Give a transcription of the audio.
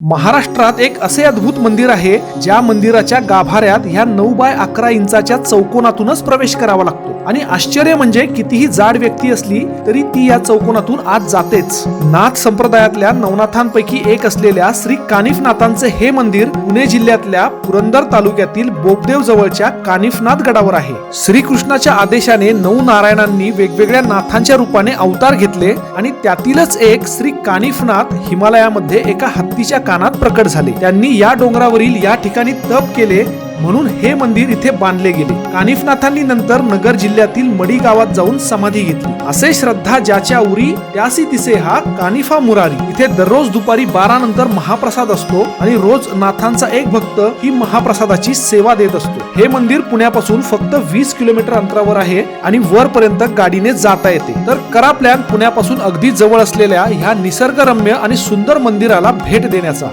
महाराष्ट्रात एक असे अद्भुत मंदिर आहे ज्या मंदिराच्या गाभाऱ्यात ह्या नऊ बाय अकरा इंचाच्या चौकोनातूनच प्रवेश करावा लागतो. आणि आश्चर्य म्हणजे कितीही जाड व्यक्ती असली तरी ती या चौकोनातून आत जातेच. नाथ संप्रदायातल्या नवनाथांपैकी एक असलेल्या श्री कानिफनाथांचे हे मंदिर पुणे जिल्ह्यातल्या पुरंदर तालुक्यातील बोबदेव जवळच्या कानिफनाथ गडावर आहे. श्रीकृष्णाच्या आदेशाने नऊ नारायणांनी वेगवेगळ्या नाथांच्या रूपाने अवतार घेतले आणि त्यातीलच एक श्री कानिफनाथ हिमालयामध्ये एका हत्तीच्या कानात प्रकट झाले. त्यांनी या डोंगरावरील या ठिकाणी तप केले. म्हणून हे मंदिर इथे बांधले गेले. कानिफनाथांनी नंतर नगर जिल्ह्यातील मडी गावात जाऊन समाधी घेतली. असे श्रद्धा ज्याच्या उरी त्यासी तिसे हा कानिफा मुरारी. इथे दररोज दुपारी बारा नंतर महाप्रसाद असतो आणि रोज नाथांचा एक भक्त ही महाप्रसादाची सेवा देत असतो. हे मंदिर पुण्यापासून फक्त वीस किलोमीटर अंतरावर आहे आणि वरपर्यंत गाडीने जाता येते. तर करा प्लॅन पुण्यापासून अगदी जवळ असलेल्या ह्या निसर्गरम्य आणि सुंदर मंदिराला भेट देण्याचा.